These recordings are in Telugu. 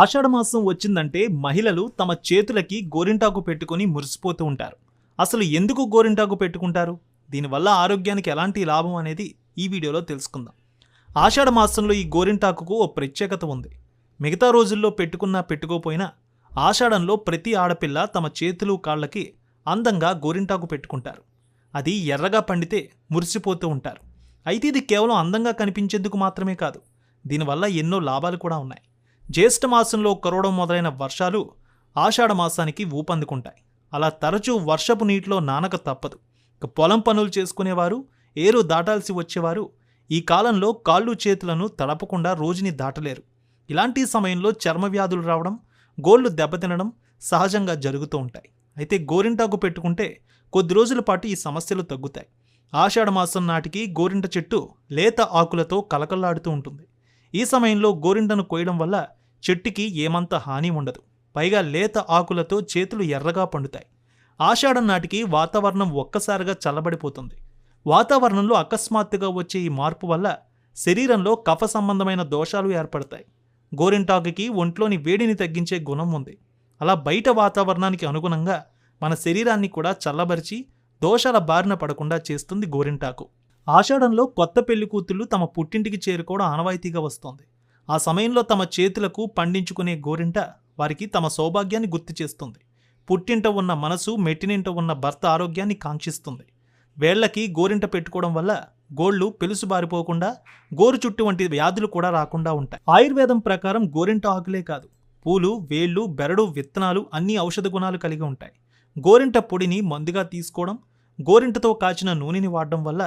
ఆషాఢమాసం వచ్చిందంటే మహిళలు తమ చేతులకి గోరింటాకు పెట్టుకొని మురిసిపోతూ ఉంటారు. అసలు ఎందుకు గోరింటాకు పెట్టుకుంటారు? దీనివల్ల ఆరోగ్యానికి ఎలాంటి లాభం అనేది ఈ వీడియోలో తెలుసుకుందాం. ఆషాఢ మాసంలో ఈ గోరింటాకుకు ఓ ప్రత్యేకత ఉంది. మిగతా రోజుల్లో పెట్టుకున్నా పెట్టుకోపోయినా ఆషాఢంలో ప్రతి ఆడపిల్ల తమ చేతులు కాళ్ళకి అందంగా గోరింటాకు పెట్టుకుంటారు. అది ఎర్రగా పండితే మురిసిపోతూ ఉంటారు. అయితే ఇది కేవలం అందంగా కనిపించేందుకు మాత్రమే కాదు. దీనివల్ల ఎన్నో లాభాలు కూడా ఉన్నాయి. జ్యేష్ఠ మాసంలో కురవడం మొదలైన వర్షాలు ఆషాఢమాసానికి ఊపందుకుంటాయి. అలా తరచూ వర్షపు నీటిలో నానక తప్పదు. ఇక పొలం పనులు చేసుకునేవారు ఏరు దాటాల్సి వచ్చేవారు. ఈ కాలంలో కాళ్ళు చేతులను తడపకుండా రోజుని దాటలేరు. ఇలాంటి సమయంలో చర్మ వ్యాధులు రావడం గోళ్ళు దెబ్బతినడం సహజంగా జరుగుతూ ఉంటాయి. అయితే గోరింటాకు పెట్టుకుంటే కొద్ది రోజుల పాటు ఈ సమస్యలు తగ్గుతాయి. ఆషాఢమాసం నాటికి గోరింట చెట్టు లేత ఆకులతో కలకల్లాడుతూ ఉంటుంది. ఈ సమయంలో గోరింటను కోయడం వల్ల చెట్టుకి ఏమంత హాని ఉండదు. పైగా లేత ఆకులతో చేతులు ఎర్రగా పండుతాయి. ఆషాఢం నాటికి వాతావరణం ఒక్కసారిగా చల్లబడిపోతుంది. వాతావరణంలో అకస్మాత్తుగా వచ్చే ఈ మార్పు వల్ల శరీరంలో కఫ సంబంధమైన దోషాలు ఏర్పడతాయి. గోరింటాకుకి ఒంట్లోని వేడిని తగ్గించే గుణం ఉంది. అలా బయట వాతావరణానికి అనుగుణంగా మన శరీరాన్ని కూడా చల్లబరిచి దోషాల బారిన పడకుండా చేస్తుంది గోరింటాకు. ఆషాఢంలో కొత్త పెళ్ళి కూతుళ్ళు తమ పుట్టింటికి చేరుకోవడం ఆనవాయితీగా వస్తోంది. ఆ సమయంలో తమ చేతులకు పండించుకునే గోరింట వారికి తమ సౌభాగ్యాన్ని గుర్తు చేస్తుంది. పుట్టింట ఉన్న మనసు మెట్టినింట ఉన్న భర్త ఆరోగ్యాన్ని కాంక్షిస్తుంది. వేళ్ళకి గోరింట పెట్టుకోవడం వల్ల గోళ్ళు పెలుసు బారిపోకుండా గోరు చుట్టు వంటి వ్యాధులు కూడా రాకుండా ఉంటాయి. ఆయుర్వేదం ప్రకారం గోరింట ఆకులే కాదు పూలు వేళ్ళు బెరడు విత్తనాలు అన్ని ఔషధ గుణాలు కలిగి ఉంటాయి. గోరింట పొడిని మందుగా తీసుకోవడం గోరింటతో కాచిన నూనెని వాడడం వల్ల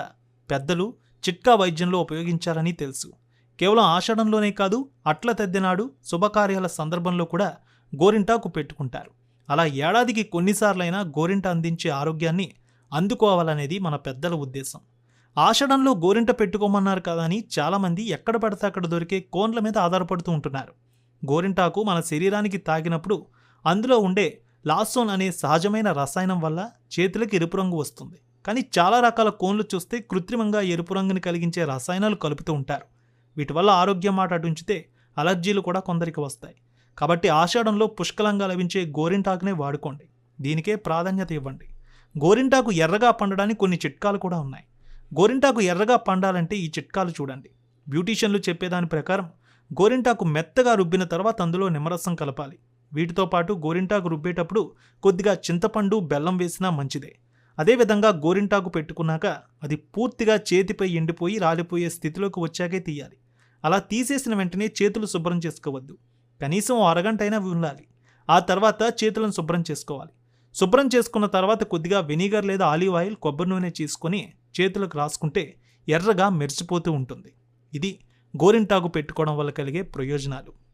పెద్దలు చిట్కా వైద్యంలో ఉపయోగించారని తెలుసు. కేవలం ఆషాఢంలోనే కాదు అట్ల తద్దినాడు శుభకార్యాల సందర్భంలో కూడా గోరింటాకు పెట్టుకుంటారు. అలా ఏడాదికి కొన్నిసార్లైనా గోరింట అందించే ఆరోగ్యాన్ని అందుకోవాలనేది మన పెద్దల ఉద్దేశం. ఆషాఢంలో గోరింట పెట్టుకోమన్నారు కదా అని చాలామంది ఎక్కడ పడితే అక్కడ దొరికే కోన్ల మీద ఆధారపడుతూ ఉంటున్నారు. గోరింటాకు మన శరీరానికి తాగినప్పుడు అందులో ఉండే లాసోన్ అనే సహజమైన రసాయనం వల్ల చేతులకు ఎరుపు రంగు వస్తుంది. కానీ చాలా రకాల కోన్లు చూస్తే కృత్రిమంగా ఎరుపు రంగుని కలిగించే రసాయనాలు కలుపుతూ ఉంటారు. వీటి వల్ల ఆరోగ్యం మాట అటుంచితే అలర్జీలు కూడా కొందరికి వస్తాయి. కాబట్టి ఆషాఢంలో పుష్కలంగా లభించే గోరింటాకునే వాడుకోండి. దీనికే ప్రాధాన్యత ఇవ్వండి. గోరింటాకు ఎర్రగా పండడానికి కొన్ని చిట్కాలు కూడా ఉన్నాయి. గోరింటాకు ఎర్రగా పండాలంటే ఈ చిట్కాలు చూడండి. బ్యూటీషియన్లు చెప్పేదాని ప్రకారం గోరింటాకు మెత్తగా రుబ్బిన తర్వాత అందులో నిమ్మరసం కలపాలి. వీటితో పాటు గోరింటాకు రుబ్బేటప్పుడు కొద్దిగా చింతపండు బెల్లం వేసినా మంచిదే. అదేవిధంగా గోరింటాకు పెట్టుకున్నాక అది పూర్తిగా చేతిపై ఎండిపోయి రాలిపోయే స్థితిలోకి వచ్చాకే తీయాలి. అలా తీసేసిన వెంటనే చేతులు శుభ్రం చేసుకోవద్దు. కనీసం అరగంట అయినా ఉండాలి. ఆ తర్వాత చేతులను శుభ్రం చేసుకోవాలి. శుభ్రం చేసుకున్న తర్వాత కొద్దిగా వెనిగర్ లేదా ఆలివ్ ఆయిల్ కొబ్బరి నూనె తీసుకొని చేతులకు రాసుకుంటే ఎర్రగా మెరిచిపోతూ ఉంటుంది. ఇది గోరింటాకు పెట్టుకోవడం వల్ల కలిగే ప్రయోజనాలు.